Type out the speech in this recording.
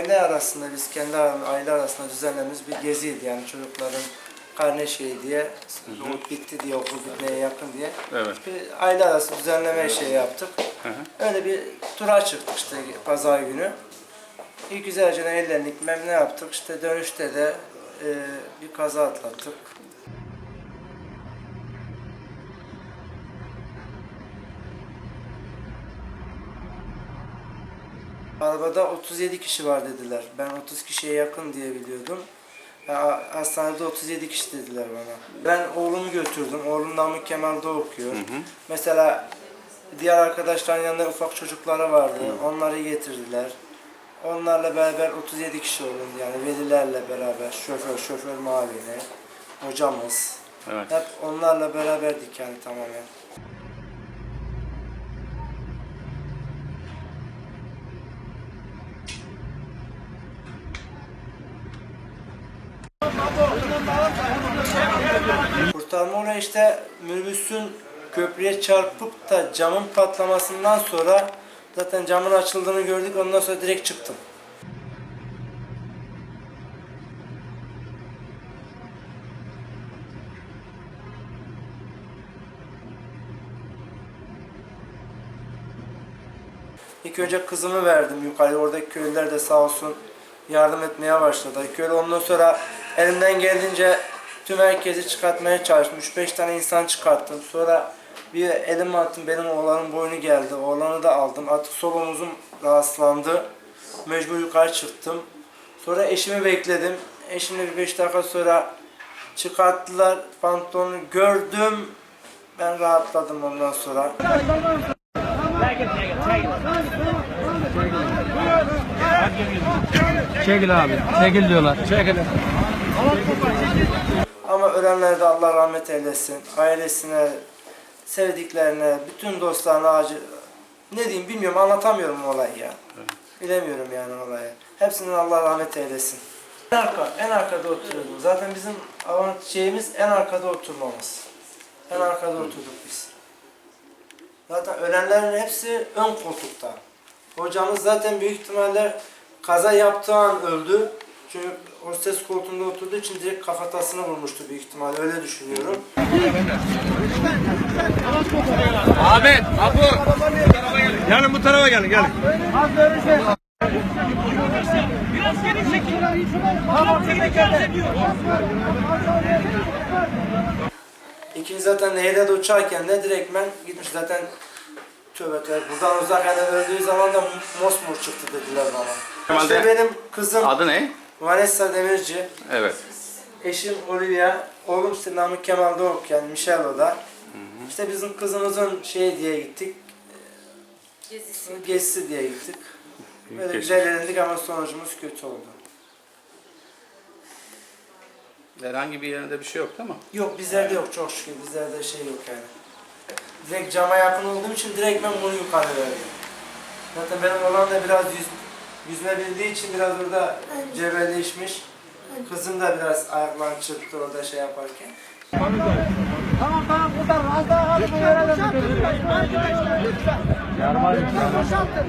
Aile arasında biz kendi aile arasında düzenlediğimiz bir geziydi yani çocukların karne şeyi diye, umut bitti diye, okul bitmeye yakın diye. Evet. Bir aile arası düzenleme şey yaptık. Hı hı. Öyle bir tura çıktık işte pazar günü. İyi güzelce eğlendik, memnun yaptık. İşte dönüşte de e, bir kaza atlattık. Arabada 37 kişi var dediler. Ben 30 kişiye yakın diye biliyordum. Ya, hastanede 37 kişi dediler bana. Ben oğlumu götürdüm. Oğlum Namık Kemal'de okuyor. Mesela diğer arkadaşların yanında ufak çocukları vardı. Onları getirdiler. Onlarla beraber 37 kişi oldu yani velilerle beraber şoför, şoför mavini, hocamız. Evet. Hep onlarla beraberdik yani tamamen. Kurtarma olayı işte minibüsün köprüye çarpıp da camın patlamasından sonra zaten camın açıldığını gördük ondan sonra direkt çıktım. İlk önce kızımı verdim yukarı. Oradaki köylüler de sağ olsun yardım etmeye başladı. Köylü ondan sonra elimden geldiğince tüm herkesi çıkartmaya çalıştım. 3-5 tane insan çıkarttım. Sonra bir elim attım. Benim oğlanın boynu geldi. Oğlanı da aldım. Artık sol omuzum rahatsızlandı. Mecbur yukarı çıktım. Sonra eşimi bekledim. Eşimle bir 5 dakika sonra çıkarttılar. Pantolonu gördüm. Ben rahatladım ondan sonra. Çekil abi. Çekil diyorlar. Çekil. Ama ölenlere de Allah rahmet eylesin. Ailesine, sevdiklerine, bütün dostlarına acı... Ne diyeyim bilmiyorum anlatamıyorum olayı ya. Bilemiyorum yani olayı. Hepsinin Allah rahmet eylesin. En arka, en arkada oturuyordum. Zaten bizim avant şeyimiz en arkada oturmamız. En arkada oturduk biz. Zaten ölenlerin hepsi ön koltukta. Hocamız zaten büyük ihtimalle kaza yaptığı an öldü. Çünkü hostes koltuğunda oturduğu için direkt kafatasını vurmuştu büyük ihtimalle öyle düşünüyorum. Ahmet, Apo. Gelin bu tarafa gelin, gelin. İkinci zaten nehirde de uçarken de direktmen gitmiş zaten tövbe tövbe buradan uzak yani öldüğü zaman da mosmor çıktı dediler bana. İşte benim kızım Adı ne? Vanessa Demirci, Evet. eşim Olivia, oğlum Namık Kemal'de okuyan Michello'da. İşte bizim kızımızın şey diye gittik, Gezisi. gezisi diye gittik. Böyle Geçmiş. güzel eğlendik ama sonucumuz kötü oldu. Herhangi bir yerinde bir şey yok değil mi? Yok bizlerde yok çok şükür bizlerde şey yok yani. Direkt cama yakın olduğum için direkt ben bunu yukarı verdim. Zaten benim olan da biraz yüz, yüzülebildiği için biraz orada cebelleşmiş. Kızım da biraz ayaklarını çırptı orada şey yaparken. Tamam tamam bu kurtar. Az daha hadi bunu verelim. Lütfen lütfen lütfen. Yarma lütfen. Boşaltın.